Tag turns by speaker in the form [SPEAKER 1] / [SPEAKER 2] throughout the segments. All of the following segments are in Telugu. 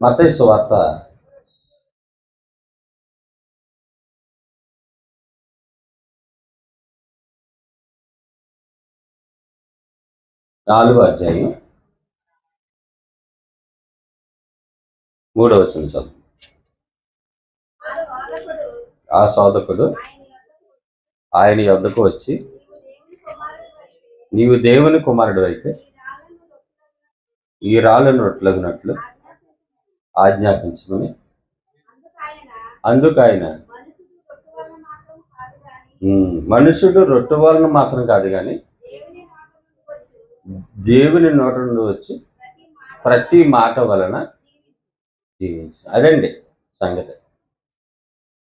[SPEAKER 1] మతైసు వార్త. నాలుగో అధ్యాయం. మూడో వచ్చిన చదువు. ఆ సాధకుడు ఆయన యొద్దకు వచ్చి నీవు దేవుని కుమారుడు అయితే ఈ రాళ్ళను రొట్లగినట్లు ఆజ్ఞాపించమని అందుకు ఆయన మనుషుడు రొట్టె వలన మాత్రం కాదు కానీ దేవుని నోట నుండి వచ్చి ప్రతి మాట వలన జీవించు. అదండి సంగతి.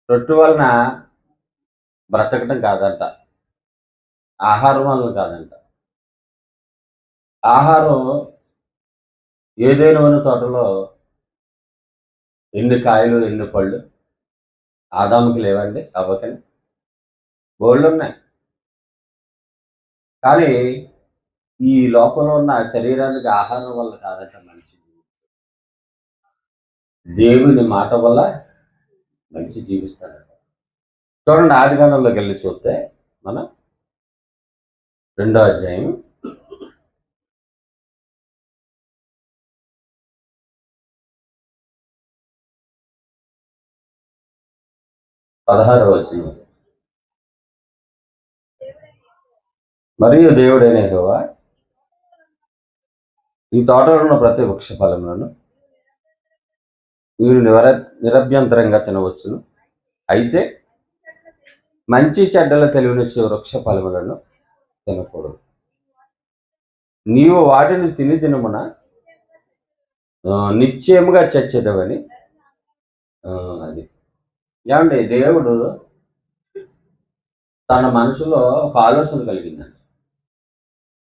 [SPEAKER 1] రొట్టె వలన బ్రతకడం కాదంట. ఆహారం వలన కాదంట. ఆహారం ఏదైనా ఉన్న తోటలో ఎన్ని కాయలు ఎన్ని పళ్ళు? ఆదాముకి లేవండి అవ్వకని గోళ్ళు ఉన్నాయి కానీ ఈ లోపల ఉన్న శరీరానికి ఆహారం వల్ల కాదంట మనిషి దేవుని మాట వల్ల మనిషి జీవిస్తాడట. చూడండి ఆదిగానంలోకి వెళ్ళి చూస్తే మనం రెండో అధ్యాయం పదహారవ వచనం. మరియు దేవుడైన యెహోవా ఈ తోటలో ఉన్న ప్రతి వృక్ష ఫలములను మీరు నిర నిరభ్యంతరంగా తినవచ్చును. అయితే మంచి చెడ్డల తెలివినిచ్చే వృక్ష ఫలములను తినకూడదు. నీవు వాటిని తిని తినమున నిశ్చయముగా చచ్చేదవని అది. ఏమండి దేవుడు తన మనసులో ఒక ఆలోచన కలిగిందండి.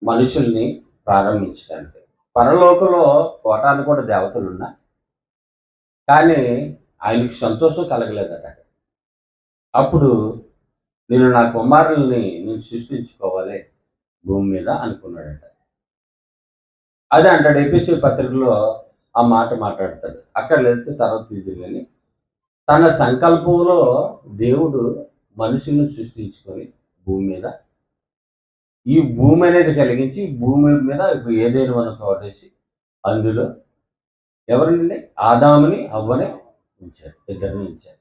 [SPEAKER 1] మనుషుల్ని ప్రారంభించడానికి. పరలోకంలో కోటాను కూడా దేవతలు ఉన్నా కానీ ఆయనకు సంతోషం కలగలేదట. అప్పుడు నేను నా కుమారుల్ని నేను సృష్టించుకోవాలి భూమి మీద అనుకున్నాడట. అదే అంటాడు ఏపీసీ పత్రికలో ఆ మాట మాట్లాడతాడు. అక్కడ వెళ్తే తర్వాత ఇది కానీ తన సంకల్పంలో దేవుడు మనుషులను సృష్టించుకొని భూమి మీద ఈ భూమి అనేది కలిగించి భూమి మీద ఏదైనా మనం తోటేసి అందులో ఎవరిని? ఆదాముని అవ్వని ఉంచారు ఇద్దరిని ఉంచారు.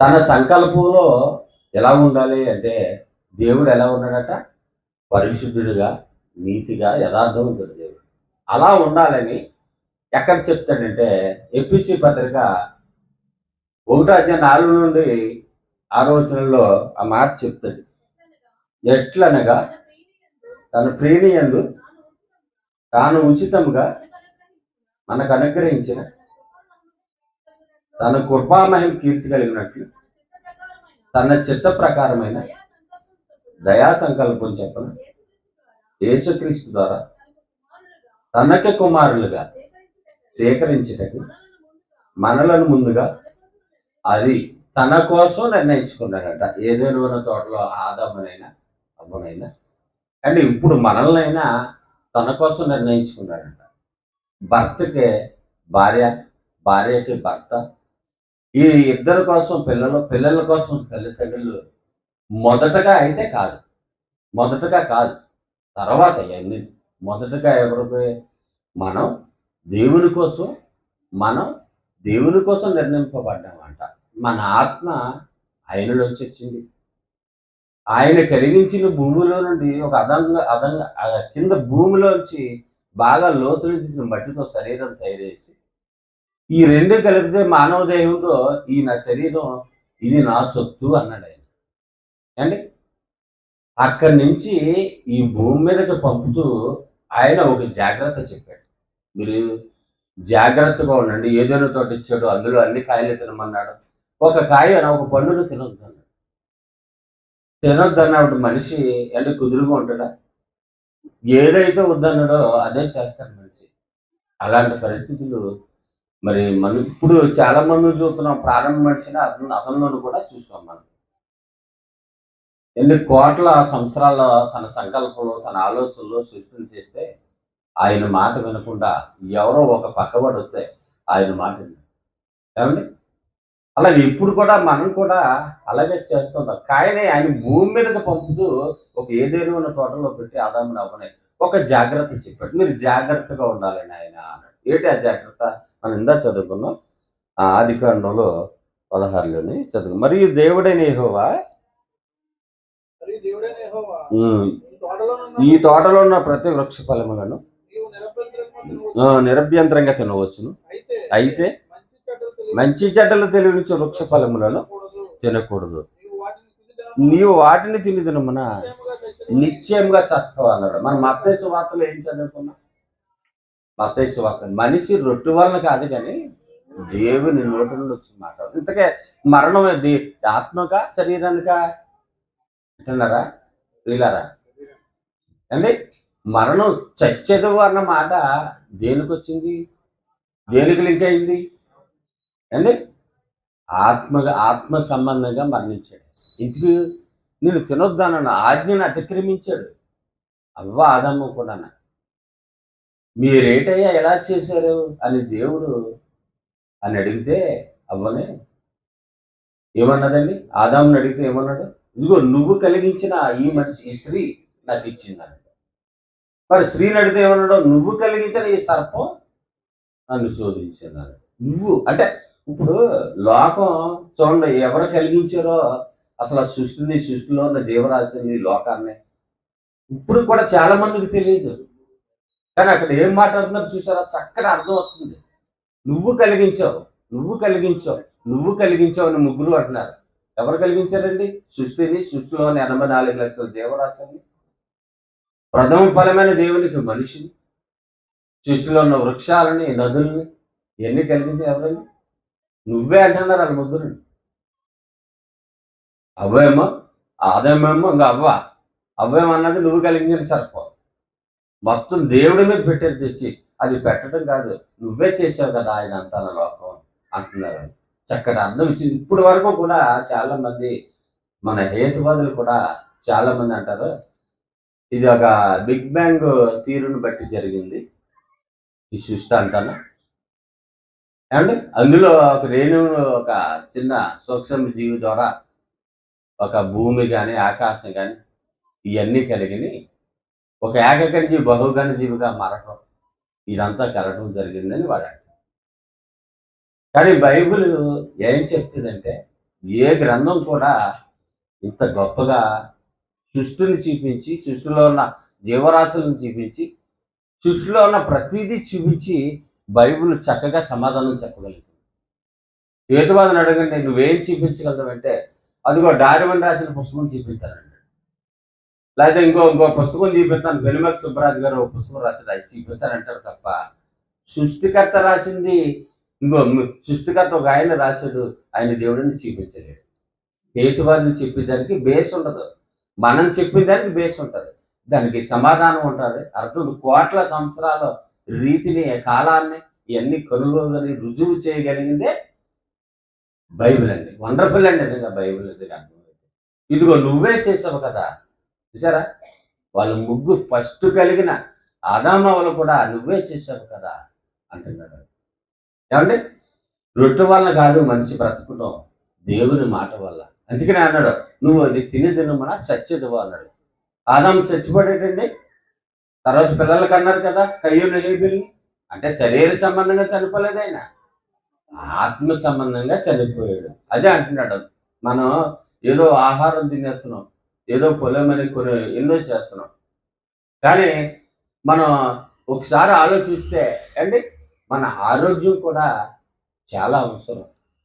[SPEAKER 1] తన సంకల్పంలో ఎలా ఉండాలి అంటే దేవుడు ఎలా ఉన్నాడట? పరిశుద్ధుడిగా నీతిగా యథార్థవంతుడు దేవుడు. అలా ఉండాలని ఎక్కడ చెప్తాడంటే ఎపిసి పత్రిక ఒకటో అధ్యాయం నాలుగు నుండి ఆరో వచనంలో ఆ మాట చెప్తాడు. ఎట్లనగా తన ప్రేమియందు తాను ఉచితంగా మనకు అనుగ్రహించిన తన కృపామయం కీర్తి కలిగినట్లు తన చిత్త ప్రకారమైన దయా సంకల్పం చెప్పను యేసుక్రీస్తు ద్వారా తనకే కుమారులుగా స్వీకరించటకు మనలను ముందుగా అది తన కోసం నిర్ణయించుకున్నాడట ఏదైనా ఉన్న తోటలో ఆదమ్మనైనా అమ్మనైనా. అంటే ఇప్పుడు మనల్నైనా తన కోసం నిర్ణయించుకున్నాడట భర్తకి భార్య భార్యకి భర్త ఈ ఇద్దరి కోసం పిల్లలు పిల్లల కోసం తల్లిదండ్రులు మొదటగా అయితే కాదు. మొదటగా కాదు. తర్వాత ఇవన్నీ మొదటగా ఎవరికి మనం దేవుని కోసం మనం దేవుని కోసం నిర్ణయింపబడ్డామంట. మన ఆత్మ ఆయనలోంచి వచ్చింది. ఆయన కలిగించిన భూమిలో నుండి ఒక అదంగా అదంగా కింద భూమిలోంచి బాగా లోతులు తీసిన మట్టితో శరీరం తయారు ఈ రెండు కలిపితే మానవ దేహంతో ఈ నా శరీరం ఇది నా సొత్తు అన్నాడు ఆయన. అండి అక్కడి నుంచి ఈ భూమి మీదకి పంపుతూ ఆయన ఒక జాగ్రత్త చెప్పాడు. మీరు జాగ్రత్తగా ఉండండి. ఏదైనా తోట ఇచ్చాడు అందులో అన్ని కాయలు తినమన్నాడు. ఒక కాయ ఒక పండును తినొద్దు అన్నాడు తినొద్దు మనిషి అంటే కుదురుగా ఉంటాడా? ఏదైతే వద్దన్నాడో అదే చేస్తాడు మనిషి. అలాంటి పరిస్థితులు మరి మనం ఇప్పుడు చాలా మంది చూస్తున్నాం. ప్రారంభ మనిషిని అతను అతనిలోనూ కూడా చూసాం మనం. ఎన్ని కోట్ల సంవత్సరాల తన సంకల్పంలో తన ఆలోచనలో సృష్టిని చేస్తే ఆయన మాట వినకుండా ఎవరో ఒక పక్కబడి వస్తే ఆయన మాట. ఏమండి? అలాగే ఇప్పుడు కూడా మనం కూడా అలాగే చేస్తుంటాం. కానీ ఆయన భూమి మీదకి పంపుతూ ఒక ఏదేను ఉన్న తోటలో పెట్టి ఆదాముని అవ్వని ఒక జాగ్రత్త చెప్పాడు. మీరు జాగ్రత్తగా ఉండాలని ఆయన అన్నాడు. ఏంటి ఆ జాగ్రత్త? మనం ఇందా చదువుకున్నాం. ఆ ఆది కాండంలో పదహారులోని చదువు మరియు దేవుడైన ఉమ్,
[SPEAKER 2] ఈ
[SPEAKER 1] తోటలో ఉన్న ప్రతి వృక్ష ఫలములను
[SPEAKER 2] నిరభ్యంతరంగా
[SPEAKER 1] తినవచ్చును.
[SPEAKER 2] అయితే మంచి చెడ్డలు తెలియని
[SPEAKER 1] వృక్ష ఫలములను
[SPEAKER 2] తినకూడదు. నీవు వాటిని తిని
[SPEAKER 1] తినమున నిశ్చయంగా చేస్తావు అన్నాడు. మన మత్తేసు వార్తలు ఏం చదువుకున్నా? మత్తేసు వార్త. మనిషి రొట్టు వలన కాదు కానీ దేవుని నోటి నుండి వచ్చింది మాట. ఇంతకే మరణం ఆత్మక? శరీరానిక? అంటున్నారా వీళ్ళారా అండి మరణం చచ్చేదు అన్న మాట దేనికి వచ్చింది దేనికి లింక్ అయింది అండి ఆత్మగా ఆత్మ సంబంధంగా మరణించాడు. ఇంటికి నేను తినొద్దానన్న ఆజ్ఞను అతిక్రమించాడు. అవ్వ ఆదమ్మ కూడా మీరేటయ్యా ఎలా చేశారు? అని దేవుడు అని అడిగితే అవ్వనే ఏమన్నదండి? ఆదాముని అడిగితే ఏమన్నాడు? ఇదిగో నువ్వు కలిగించిన ఈ మనిషి ఈ స్త్రీ నాకు ఇచ్చిందని మరి స్త్రీని అడిగితే ఏమన్నాడో? నువ్వు కలిగించిన ఈ సర్పం నన్ను శోధించినాడు నువ్వు? అంటే ఇప్పుడు లోకం చూడండి ఎవరు కలిగించారో అసలు ఆ సృష్టిని సృష్టిలో ఉన్న జీవరాశిని లోకాన్ని ఇప్పుడు కూడా చాలా మందికి తెలియదు. కానీ అక్కడ ఏం మాట్లాడుతున్నారు చూసారా? చక్కగా అర్థం అవుతుంది నువ్వు కలిగించావు నువ్వు కలిగించావు నువ్వు కలిగించావు అని ముగ్గురు అంటున్నారు. ఎవరు కలిగించారండి? సృష్టిని సృష్టిలోని ఎనభై నాలుగు లక్షల జీవరాశిని. ప్రథమ ఫలమైన దేవునికి మనిషిని సృష్టిలో ఉన్న వృక్షాలని నదుల్ని ఇవన్నీ కలిగించి ఎవరని నువ్వే అంటున్నారు వాళ్ళ ముగ్గురు అవ్వేమో? ఆదేమేమో? ఇంకా అవ్వ. అవ్వేమన్నది నువ్వు కలిగించిన సర్పం మొత్తం దేవుడి మీద పెట్టేది తెచ్చి అది పెట్టడం కాదు. నువ్వే చేసావు కదా ఆయన అంతా లోకం అంటున్నారు. చక్కటి అర్థం ఇచ్చింది. ఇప్పుడు వరకు కూడా చాలా మంది మన హేతువాదులు కూడా చాలా మంది అంటారు ఇది ఒక బిగ్ బ్యాంగ్ తీరును బట్టి జరిగింది. ఈ సృష్టి అంటాను. ఏమండి? అందులో ఒక రేణు ఒక చిన్న సూక్ష్మ జీవి ద్వారా ఒక భూమి కానీ ఆకాశం కానీ ఇవన్నీ కలిగిన ఒక ఏకకణ జీవి బహుగణ జీవిగా మారటం. ఇదంతా కలగడం జరిగిందని వాడు కానీ బైబిల్ ఏం చెప్తుందంటే ఏ గ్రంథం కూడా ఇంత గొప్పగా సృష్టిని చూపించి సృష్టిలో ఉన్న జీవరాశులను చూపించి సృష్టిలో ఉన్న ప్రతిదీ చూపించి బైబిల్ చక్కగా సమాధానం చెప్పగలుగుతుంది హేతువాదం అడగండి నువ్వేం చూపించగలవంటే అదిగో డార్విన్ రాసిన పుస్తకం చూపిస్తానండి లేకపోతే ఇంకో ఇంకో పుస్తకం చూపిస్తాను వెనుమక్ సుబ్బరాజు గారు ఒక పుస్తకం రాశారు అది చూపిస్తానంటారు తప్ప సృష్టికర్త రాసింది ఇంకో సృష్టికర్త ఒక ఆయన రాశాడు ఆయన దేవుడిని చూపించలేడు హేతువాదిని చెప్పేదానికి బేస్ ఉండదు. మనం చెప్పిన దానికి బేస్ ఉంటుంది. దానికి సమాధానం ఉంటుంది. అర్థం కోట్ల సంవత్సరాల రీతిని కాలాన్ని ఇవన్నీ కనుగొని రుజువు చేయగలిగిందే బైబిల్ అండి. వండర్ఫుల్ అండి నిజంగా బైబిల్ నిజంగా ఇదిగో నువ్వే చేసావు కదా. చూసారా? వాళ్ళ ముగ్గు ఫస్ట్ కలిగిన ఆదామవలు కూడా నువ్వే చేసావు కదా అంటున్నాడు. ఏమంటే రొట్టె వల్ల కాదు మనిషి బ్రతకడం దేవుని మాట వల్ల. అందుకనే అన్నాడు నువ్వు అది తిని తినమన చచ్చేదువు అన్నాడు. ఆదాము చచ్చిపోయాడండి. తర్వాత పిల్లలకి అన్నారు కదా కయ్యూని హేబిల్ని అంటే శరీర సంబంధంగా చనిపోలేదు ఆయన. ఆత్మ సంబంధంగా చనిపోయాడు. అదే అంటున్నాడు. మనం ఏదో ఆహారం తినేస్తున్నాం ఏదో పొలమని కొన్ని ఎన్నో చేస్తున్నాం. కానీ మనం ఒకసారి ఆలోచిస్తే అండి మన ఆరోగ్యం కూడా చాలా అవసరం.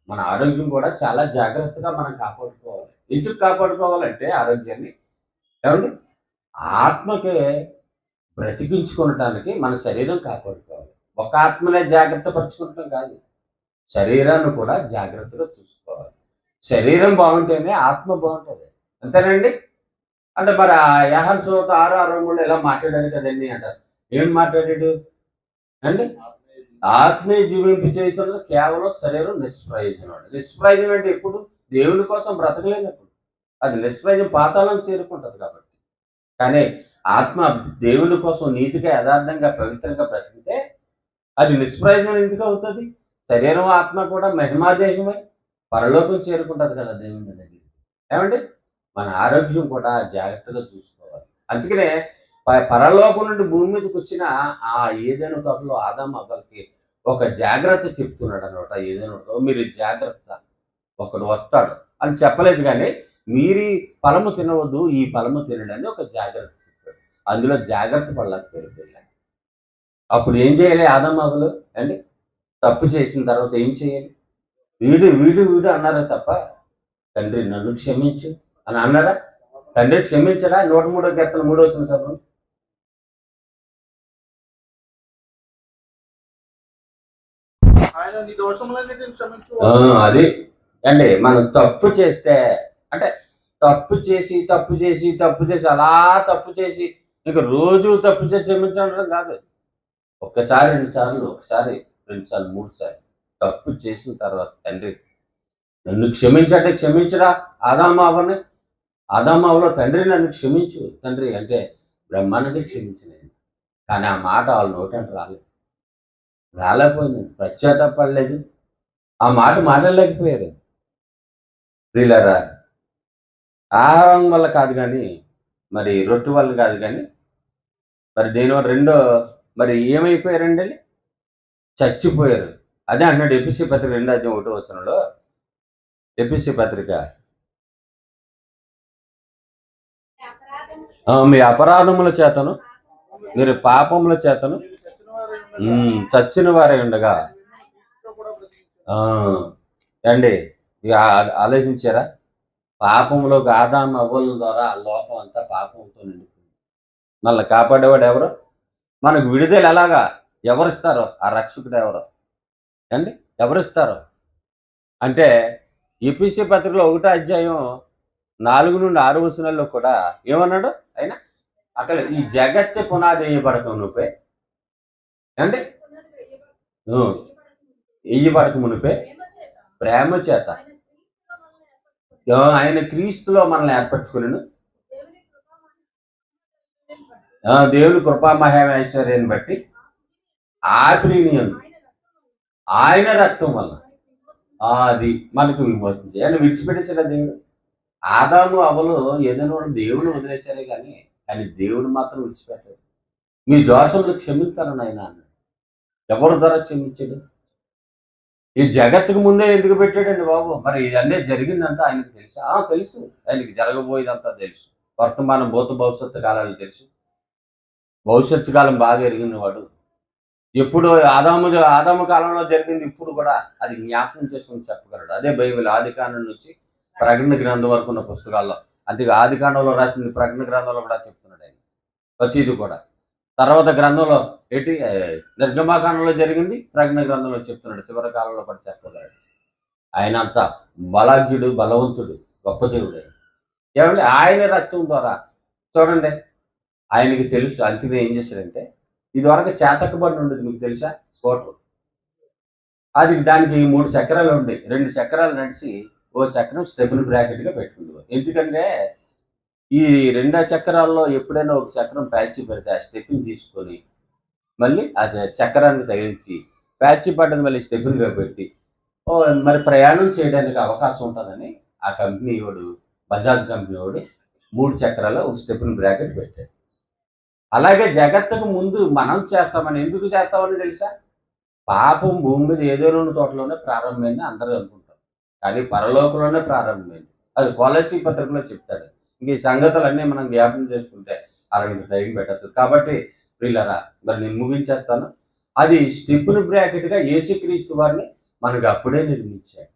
[SPEAKER 1] మన ఆరోగ్యం కూడా చాలా జాగ్రత్తగా మనం కాపాడుకోవాలి. ఎందుకు కాపాడుకోవాలంటే ఆరోగ్యాన్ని? ఏమండి ఆత్మకే బ్రతికించుకోవటానికి మన శరీరం కాపాడుకోవాలి. ఒక ఆత్మనే జాగ్రత్త పరుచుకుంటాం కాదు. శరీరాన్ని కూడా జాగ్రత్తగా చూసుకోవాలి. శరీరం బాగుంటేనే ఆత్మ బాగుంటుంది. అంతేనండి? అంటే మరి ఆ యాహన్ సోత ఆరు అరవై మూడు ఎలా మాట్లాడారు కదండి అంటారు. ఏం మాట్లాడాడు? అండి? ఆత్మీయ జీవింపు చేస్తున్నది కేవలం శరీరం నిష్ప్రయోజనం నిష్ప్రయోజనం అంటే ఎప్పుడు? దేవుని కోసం బ్రతకలేనప్పుడు. అది నిష్ప్రయోజనం పాతాలను చేరుకుంటుంది కాబట్టి. కానీ ఆత్మ దేవుని కోసం నీతిగా యథార్థంగా పవిత్రంగా బ్రతికితే అది నిష్ప్రయోజనం ఎందుకు అవుతుంది? శరీరం ఆత్మ కూడా మహిమాదేహమై పరలోకం చేరుకుంటుంది కదా దేవుని దగ్గర ఏమండి? మన ఆరోగ్యం కూడా జాగ్రత్తగా చూసుకోవాలి. అందుకనే పరలోకం నుండి భూమి మీదకి వచ్చిన ఆ ఏదైనా తోటలో ఆదాం అవ్వలకి ఒక జాగ్రత్త చెప్తున్నాడు అనమాట ఏదైనా మీరు జాగ్రత్త. ఒకడు వస్తాడు అని చెప్పలేదు కానీ మీరీ ఫలము తినవద్దు ఈ ఫలము తినడని ఒక జాగ్రత్త చెప్పాడు. అందులో జాగ్రత్త పడలేకపోయారు అప్పుడు ఏం చేయాలి ఆదాం అండి తప్పు చేసిన తర్వాత ఏం చేయాలి? వీడు వీడు వీడు అన్నారా తప్ప తండ్రి నన్ను క్షమించు అని అన్నారా తండ్రి క్షమించడా? నూట మూడో కీర్తన మూడో వచ్చిన చదువు అది. అండి మనం తప్పు చేస్తే అంటే తప్పు చేసి తప్పు చేసి తప్పు చేసి అలా తప్పు చేసి నీకు రోజు తప్పు చేసి క్షమించడం కాదు. ఒక్కసారి రెండుసార్లు ఒకసారి రెండుసార్లు మూడుసార్లు తప్పు చేసిన తర్వాత తండ్రి నన్ను క్షమించంటే క్షమించరా. ఆదామావని ఆదామావలో తండ్రి నన్ను క్షమించు. తండ్రి అంటే బ్రహ్మాండంగా క్షమించలేదు. కానీ ఆ మాట వాళ్ళ నోటంటే రాలేదు. రాలేకపోయింది. పశ్చాత్తాపడలేదు. ఆ మాట మాట్లాడలేకపోయారు. ప్రియులరా ఆహారం వల్ల కాదు కానీ మరి రొట్టె వల్ల కాదు కానీ మరి దేనివల్ల రెండో మరి ఏమైపోయారండి? చచ్చిపోయారు. అదే అన్నాడు ఎపిసి పత్రిక రెండో అధ్యాయం ఒకటో వచనంలో. ఎపిసి పత్రిక. మీ అపరాధముల చేతను మీరు పాపముల చేతను
[SPEAKER 2] చచ్చిన వారే ఉండగా. అండి
[SPEAKER 1] ఆ, ఇక ఆలోచించారా? పాపంలో ఆదాం అవ్వల ద్వారా ఆ లోపం అంతా పాపంతో నిండిపోయింది. మళ్ళీ కాపాడేవాడు ఎవరు? మనకు విడుదల ఎలాగా? ఎవరిస్తారో? ఆ రక్షకుడు ఎవరు? అండి ఎవరిస్తారు? అంటే ఈపీసీ పత్రికలో ఒకటో అధ్యాయం నాలుగు నుండి ఆరు వచనాల్లో కూడా ఏమన్నాడు? అయినా అక్కడ ఈ జగత్తు పునాది వేయబడతాం నువ్వే అండి పడక మునిపే? ప్రేమ చేత. ఆయన క్రీస్తులో మనల్ని ఏర్పరచుకున్నాను దేవుని కృపా మహాైశ్వర్యాన్ని బట్టి ఆత్మీయం ఆయన రక్తం వల్ల. ఆ, అది మనకు విమోచించి ఆయన విడిచిపెట్టేశాడు దేవుడు? ఆదాము అవలు ఏదైనా దేవుడు దేవుని వదిలేశారే కానీ కానీ దేవుడు మాత్రం విడిచిపెట్టాడు మీ దోషములు క్షమిస్తారని ఆయన అన్నాడు ఎవరి ద్వారా క్షమించాడు ఈ జగత్తుకు ముందే ఎందుకు పెట్టాడండి బాబు? మరి ఇదన్నీ జరిగిందంతా ఆయనకు తెలుసు. ఆ తెలుసు. ఆయనకి జరగబోయేదంతా తెలుసు. వర్తమానం భూత భవిష్యత్తు కాలాలు తెలుసు. భవిష్యత్తు కాలం బాగా ఎరిగిన వాడు. ఎప్పుడు ఆదాము ఆదాము కాలంలో జరిగింది ఇప్పుడు కూడా అది జ్ఞాపకం చేసుకుని చెప్పగలడు. అదే బైబిల్ ఆది కాండం నుంచి ప్రకటన గ్రంథం వరకు ఉన్న పుస్తకాల్లో. అంతే ఆది కాండంలో రాసింది ప్రకటన గ్రంథంలో కూడా చెప్తున్నాడు ఆయన. ప్రతిది కూడా. తర్వాత గ్రంథంలో ఎటు నిర్గమాకాండంలో జరిగింది ప్రజ్ఞ గ్రంథంలో చెప్తున్నాడు చివరి కాలంలో కూడా చెప్పగలడు ఆయన అంత బలాజ్యుడు బలవంతుడు గొప్ప దేవుడు. ఆయన. ఏమంటే ఆయన రక్తం ద్వారా. చూడండి ఆయనకి తెలుసు అంతిమే ఏం చేశాడంటే ఇదివరకు చేతకబడి ఉండేది మీకు తెలుసా? స్కోటర్ అది దానికి మూడు చక్రాలు ఉంటాయి రెండు చక్రాలు నడిచి ఓ చక్రం స్టెబుల్ బ్రాకెట్గా పెట్టుకుంటుంది ఎందుకంటే ఈ రెండో చక్రాల్లో ఎప్పుడైనా ఒక చక్రం ప్యాచ్ పెడితే ఆ స్టెప్ని తీసుకొని మళ్ళీ ఆ చక్రాన్ని తగిలించి ప్యాచి పడ్డది మళ్ళీ స్టెప్గా పెట్టి ఓ మరి ప్రయాణం చేయడానికి అవకాశం ఉంటుందని ఆ కంపెనీ వాడు బజాజ్ కంపెనీ వాడు మూడు చక్రాల ఒక స్టెప్ని బ్రాకెట్ పెట్టాడు. అలాగే జగత్తుకు ముందు మనం చేస్తామని ఎందుకు చేస్తామని తెలుసా? పాపం భూమి మీద ఏదో రెండు తోటలోనే ప్రారంభమైంది అందరూ అనుకుంటారు. కానీ పరలోకంలోనే ప్రారంభమైంది. అది పాలసీ పత్రికలో చెప్తాడు. ఈ సంగతులన్నీ మనం జ్ఞాపకం చేసుకుంటే అరగంట టైం పెట్టద్దు. కాబట్టి వీళ్ళరా మరి నేను ముగించేస్తాను. అది స్టిప్పుల బ్రాకెట్గా యేసుక్రీస్తు వారిని మనకు అప్పుడే నిర్మించాడు.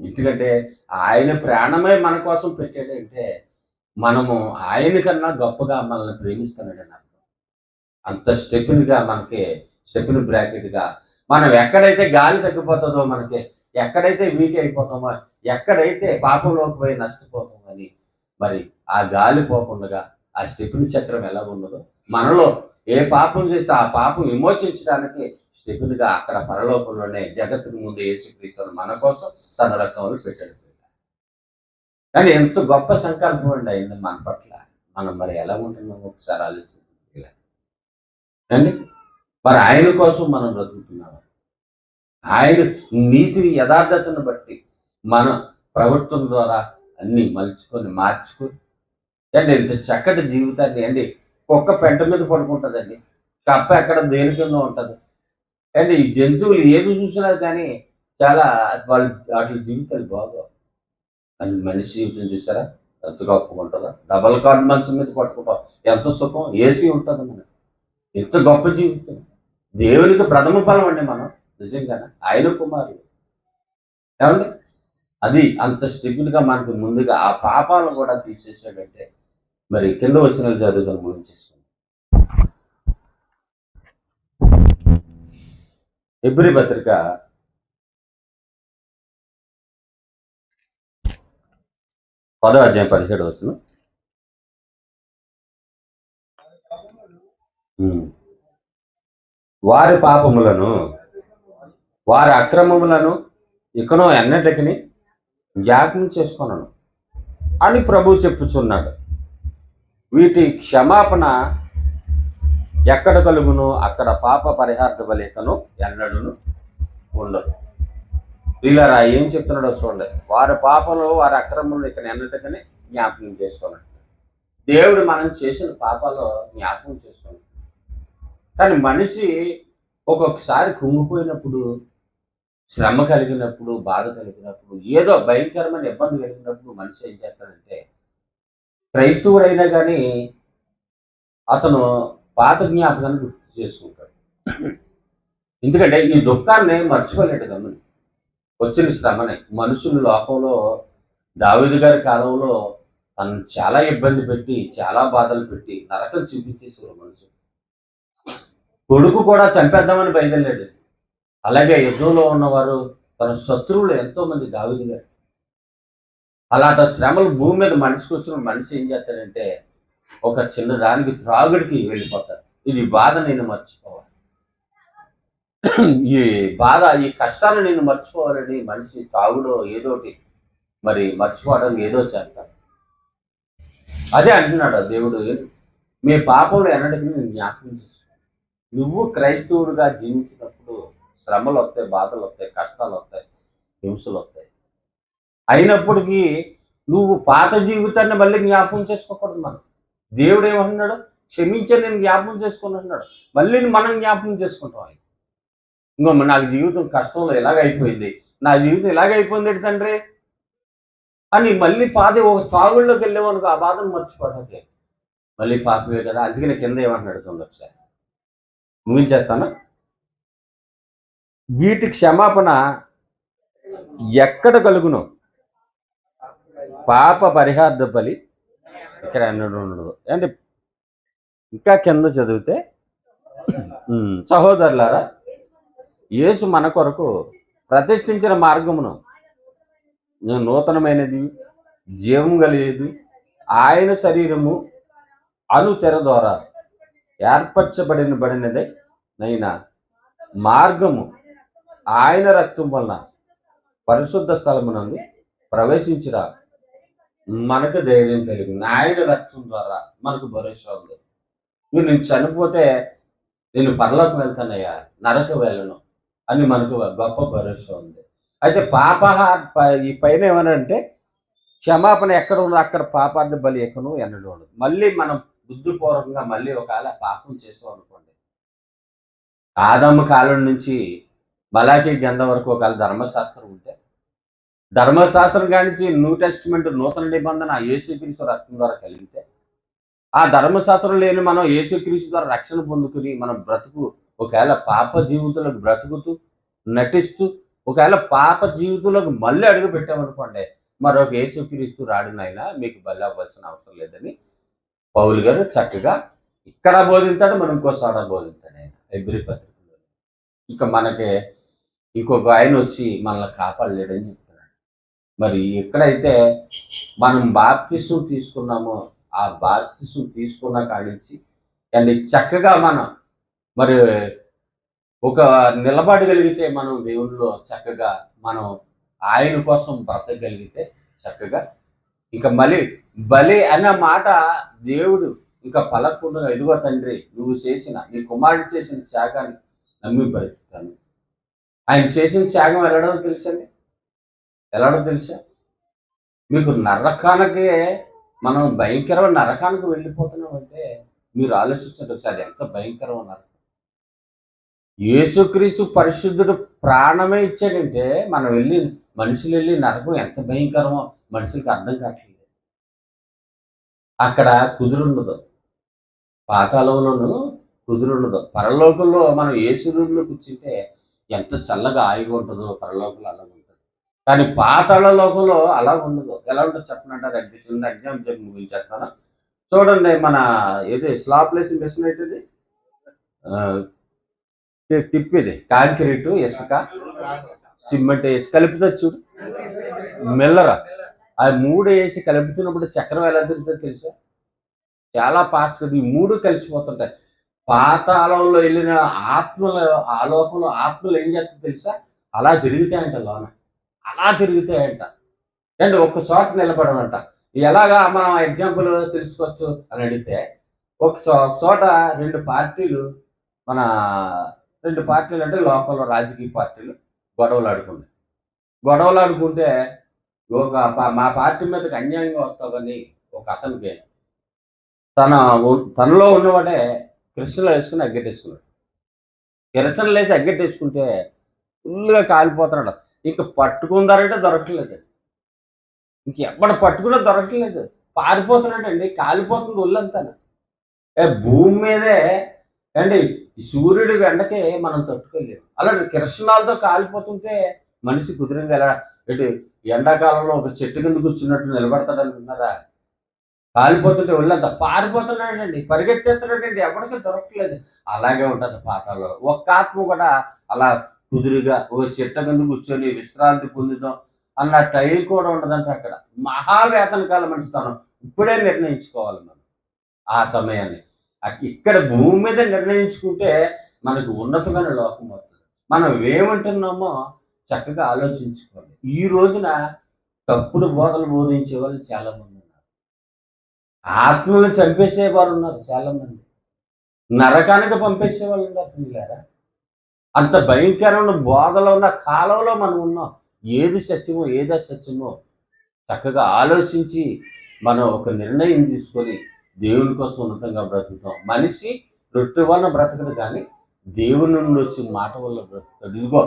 [SPEAKER 1] ఎందుకంటే ఆయన ప్రాణమే మన కోసం పెట్టాడంటే మనము ఆయన కన్నా గొప్పగా మనల్ని ప్రేమిస్తున్నాడని అర్థం. అంత స్టెప్పులుగా మనకి స్టెప్పులు బ్రాకెట్గా మనం ఎక్కడైతే గాలి తగ్గిపోతుందో మనకి ఎక్కడైతే వీక్ అయిపోతామో ఎక్కడైతే పాపంలోకి పోయి నష్టపోతామని మరి ఆ గాలి పోకుండగా ఆ స్టెప్ని చక్రం ఎలా ఉన్నదో మనలో ఏ పాపం చేస్తే ఆ పాపం విమోచించడానికి స్టెప్నుగా అక్కడ పరలోకంలోనే జగత్తుకు ముందు ఏసుక్రీస్తుని మన కోసం తన రకంలో పెట్టాడు. కానీ ఎంత గొప్ప సంకల్పం అండి అయింది మన పట్ల. మనం మరి ఎలా ఉంటున్నాం ఒకసారి ఆలోచించాలి అండి మరి ఆయన కోసం మనం బ్రతుకుతున్నాం ఆయన నీతిని యథార్థతను బట్టి మన ప్రవర్తన ద్వారా అన్ని మలుచుకొని మార్చుకొని అండి ఇంత చక్కటి జీవితాన్ని అండి కుక్క పెంట మీద పడుకుంటుందండి. కప్ప ఎక్కడ దేని కింద ఉంటుంది? అండి ఈ జంతువులు ఏది చూసినా కానీ చాలా వాళ్ళ వాటి జీవితాలు బాగా అది మనిషి జీవితం చూసారా? ఎంత గొప్పగా ఉంటుందా డబల్ కార్డ్ మంచం మీద పట్టుకుంటాం ఎంత సుఖం? ఏసీ ఉంటుంది మనకి. ఎంత గొప్ప జీవితం. దేవునికి ప్రథమ ఫలం అండి మనం. నిజంగానే. ఆయన కుమారుడు. ఏమండి? అది అంత స్టెబుల్గా మనకు ముందుగా ఆ పాపాలను కూడా తీసేసాడంటే మరి కింద వచ్చిన చదువుతాను ముగించేసుకుందాం ఎబ్రి పత్రిక పదో అధ్యాయం పదిహేడు వచ్చిన వారి పాపములను వారి అక్రమములను ఇకనో ఎన్నటికి జ్ఞాపకం చేసుకున్నాను అని ప్రభు చెప్పుచున్నాడు. వీటి క్షమాపణ ఎక్కడ కలుగును? అక్కడ పాప పరిహార్థ బలేకను ఎన్నడును ఉండదు. వీళ్ళరా ఏం చెప్తున్నాడో చూడండి. వారి పాపలు వారి అక్రమంలో ఇక్కడ ఎన్నటికనే జ్ఞాపకం చేసుకోనండి దేవుడు మనం చేసిన పాపాలు జ్ఞాపకం చేసుకోండి కానీ మనిషి ఒక్కొక్కసారి కుంగిపోయినప్పుడు శ్రమ కలిగినప్పుడు బాధ కలిగినప్పుడు ఏదో భయంకరమైన ఇబ్బంది కలిగినప్పుడు మనిషి ఏం చేస్తాడంటే క్రైస్తవుడైనా కానీ అతను పాత జ్ఞాపకాన్ని గుర్తు చేసుకుంటాడు. ఎందుకంటే ఈ దుఃఖాన్ని మర్చిపోలేడు గమని వచ్చిన శ్రమని. మనుషులు లోకంలో దావేది గారి కాలంలో తను చాలా ఇబ్బంది పెట్టి చాలా బాధలు పెట్టి నరకం చూపించేసేవారు మనుషులు కొడుకు కూడా చంపేద్దామని బయలుదేరాడు. అలాగే యుద్ధంలో ఉన్నవారు తన శత్రువులు ఎంతో మంది గారు. అలాంటి శ్రమలు భూమి మీద మనిషికి వచ్చిన మనిషి ఏం చేస్తాడంటే ఒక చిన్న దానికి త్రాగుడికి వెళ్ళిపోతాడు. ఇది బాధ నేను మర్చిపోవాలి. ఈ బాధ ఈ కష్టాన్ని నేను మర్చిపోవాలని మనిషి తాగుడో ఏదోటి మరి మర్చిపోవడం ఏదో చేస్తాడు. అదే అంటున్నాడు దేవుడు. మీ పాపంలో ఎన్నటికీ నేను జ్ఞాపకం చేసుకో నువ్వు క్రైస్తవుడిగా జీవించినప్పుడు శ్రమలు వస్తాయి బాధలు వస్తాయి కష్టాలు వస్తాయి హింసలు వస్తాయి. అయినప్పటికీ నువ్వు పాత జీవితాన్ని మళ్ళీ జ్ఞాపకం చేసుకోకూడదు మనం. దేవుడు ఏమంటున్నాడు? క్షమించే నేను జ్ఞాపకం చేసుకుని అంటున్నాడు మళ్ళీ మనం జ్ఞాపకం చేసుకుంటాం ఆయన. ఇంకో నాకు జీవితం కష్టంలో ఎలాగ అయిపోయింది? నా జీవితం ఎలాగ అయిపోయింది తండ్రి? అని మళ్ళీ పాత ఒక తాగుళ్ళలోకి వెళ్ళేవానికి ఆ బాధను మర్చిపోవడానికి. మళ్ళీ పాపమే కదా అందుకని కింద ఏమంటున్నాడు చూడండి ఒకసారి. ముగించేస్తానా వీటి క్షమాపణ ఎక్కడ కలుగును? పాప పరిహార్థ బలి ఇక్కడ అన్నడు ఉండదు అంటే ఇంకా కింద చదివితే సహోదరులారా యేసు మన కొరకు ప్రతిష్ఠించిన మార్గమును నూతనమైనది జీవం కలిగేది ఆయన శరీరము అను తెర ద్వారా ఏర్పరచబడిన బడినదే నైనా మార్గము. ఆయన రక్తం వలన పరిశుద్ధ స్థలమునందు ప్రవేశించిన మనకు ధైర్యం కలిగింది. ఆయన రక్తం ద్వారా మనకు భరోసా ఉంది. మీరు నేను చనిపోతే నేను పరలోకి వెళ్తానయ్యా నరక వెళ్ళను అని మనకు గొప్ప భరోసా ఉంది. అయితే పాప ఈ పైన ఏమనంటే క్షమాపణ ఎక్కడ ఉందో అక్కడ పాపార్థ బలి ఎక్కను ఎన్నడూ ఉండదు. మళ్ళీ మనం బుద్ధిపూర్వకంగా మళ్ళీ ఒకవేళ పాపం చేసాం అనుకోండి. ఆదమ్మ కాలం నుంచి మలాఖీ గంధం వరకు ఒకవేళ ధర్మశాస్త్రం ఉంటే ధర్మశాస్త్రం కానించి న్యూ టెస్ట్మెంట్ నూతన నిబంధన యేసుక్రీస్తు రక్తం ద్వారా కలిగితే ఆ ధర్మశాస్త్రం లేని మనం యేసుక్రీస్తు ద్వారా రక్షణ పొందుకుని మనం బ్రతుకు ఒకవేళ పాప జీవితంలోకి బ్రతుకుతూ నటిస్తూ ఒకవేళ పాప జీవితంలోకి మళ్ళీ అడుగు పెట్టామనుకోండి మరొక యేసుక్రీస్తు రాడునైనా మీకు బలి అవ్వాల్సిన అవసరం లేదని పౌలు గారు చక్కగా ఇక్కడ బోధించాడు మనం ఇంకోసారి బోధించాడు ఆయన ఎబ్రి పత్రికలో ఇక మనకి ఇంకొక ఆయన వచ్చి మనల్ని కాపాడలేడని చెప్తున్నాడు మరి ఎక్కడైతే మనం బాప్తిసం తీసుకున్నామో ఆ బాప్తిసం తీసుకున్న కాడించి అండ్ చక్కగా మనం మరి ఒక నిలబడగలిగితే మనం దేవునిలో చక్కగా మనం ఆయన కోసం బ్రతకగలిగితే చక్కగా ఇంకా మళ్ళీ బలి అన్న మాట దేవుడు ఇంకా పలకుండా ఎదుగో తండ్రి నువ్వు చేసిన నీ కుమారుడు చేసిన త్యాగాన్ని నమ్మి బ్రతుకుతాను. ఆయన చేసిన త్యాగం వెళ్ళడం తెలుసండి? ఎలాడో తెలుసా? మీకు నరకానికి మనం భయంకరమైన నరకానికి వెళ్ళిపోతున్నాం అంటే మీరు ఆలోచించండి ఒకసారి అది ఎంత భయంకరమైన నరకం. యేసుక్రీస్తు పరిశుద్ధుడు ప్రాణమే ఇచ్చాడంటే మనం వెళ్ళి మనుషులు వెళ్ళి నరకం ఎంత భయంకరమో మనుషులకు అర్థం కావట్లేదు. అక్కడ కుదురుండదు. పాతాళంలోనూ కుదురుండదు. పరలోకంలో మనం ఏ రూమ్లో కూర్చుంటే ఎంత చల్లగా హాయిగా ఉంటుందో పరలోకంలో అలా కానీ పాతాళ లోకంలో అలా ఉండదు. ఎలా ఉంటుందో చెప్పనంటారు? ఎగ్జిషన్ ఎగ్జామ్ చెప్పి ముగించేస్తాను? చూడండి మన ఏది స్లాప్లెస్ మిషన్ ఏంటిది? తిప్పిది. కాంక్రీటు ఇసుక సిమెంట్ వేసి కలుపుతుంది చూడు. మిల్లర. ఆ మూడు వేసి కలుపుతున్నప్పుడు చక్రం ఎలా తిరుగుతుందో తెలుసా? చాలా ఫాస్ట్ ఈ మూడు కలిసిపోతుంటాయి. పాతాళంలో వెళ్ళిన ఆత్మలు ఆ లోకంలో ఆత్మలు ఏం చేస్తుందో తెలుసా? అలా తిరుగుతాయంట లోన. అలా తిరుగుతాయంట. అంటే ఒక్క చోట నిలబడమంట. ఎలాగా మనం ఎగ్జాంపుల్ తెలుసుకోవచ్చు అని అడిగితే ఒక ఒక చోట రెండు పార్టీలు మన రెండు పార్టీలు అంటే లోకల్ రాజకీయ పార్టీలు గొడవలు ఆడుకున్నాయి గొడవలు ఆడుకుంటే ఒక మా పార్టీ మీదకి అన్యాయంగా వస్తామని ఒక అతనికి తన తనలో ఉన్నవాడే కృష్ణలో వేసుకుని అగ్గెట్టేసుకున్నాడు. కిరసనలు వేసి అగ్గెట్టేసుకుంటే ఫుల్గా కాలిపోతున్నాడు. ఇంక పట్టుకుందారంటే దొరకట్లేదు. ఇంక పట్టుకున్నా దొరకట్లేదు. పారిపోతున్నాడండి కాలిపోతుంది ఒళ్ళంతా ఏ భూమి మీదే అండి ఈ సూర్యుడి వెండకే మనం తట్టుకోలేము. అలాంటి కిరసనాలతో కాలిపోతుంటే మనిషి కుదిరింది ఎలా? ఇటు ఎండాకాలంలో ఒక చెట్టు కింద కూర్చున్నట్టు నిలబడతాడు అనుకున్నారా కాలిపోతుంటే ఒళ్ళంతా పారిపోతున్నాడండి పరిగెత్తేస్తున్నాడండి ఎవరికి దొరకట్లేదు. అలాగే ఉంటుంది పాతాల్లో. ఒక్క ఆత్మ కూడా అలా కుదురుగా ఒక చెట్ల కింద కూర్చొని విశ్రాంతి పొందుదాం అన్న టైం కూడా ఉండదంట అక్కడ. మహావేతన కాలం మనిస్తాను ఇప్పుడే నిర్ణయించుకోవాలి మనం ఆ సమయాన్ని. ఇక్కడ భూమి మీద నిర్ణయించుకుంటే మనకు ఉన్నతమైన లోకం అవుతుంది. మనం ఏమంటున్నామో చక్కగా ఆలోచించుకోవాలి. ఈ రోజున తప్పుడు బోధలు బోధించే వాళ్ళు చాలా మంది ఉన్నారు. ఆత్మలను చంపేసే వారు ఉన్నారు చాలా మంది నరకానికి పంపేసే వాళ్ళు ఉన్నారు పిల్లారా అంత భయంకరమైన బోధలో ఉన్న కాలంలో మనం ఉన్నాం. ఏది సత్యమో ఏది అసత్యమో చక్కగా ఆలోచించి మనం ఒక నిర్ణయం తీసుకొని దేవుని కోసం ఉన్నతంగా బ్రతుకుతాం. మనిషి రొట్టె వల్ల బ్రతకడు కానీ దేవుని నుండి వచ్చిన మాట వల్ల బ్రతుకుతాడు. ఇదిగో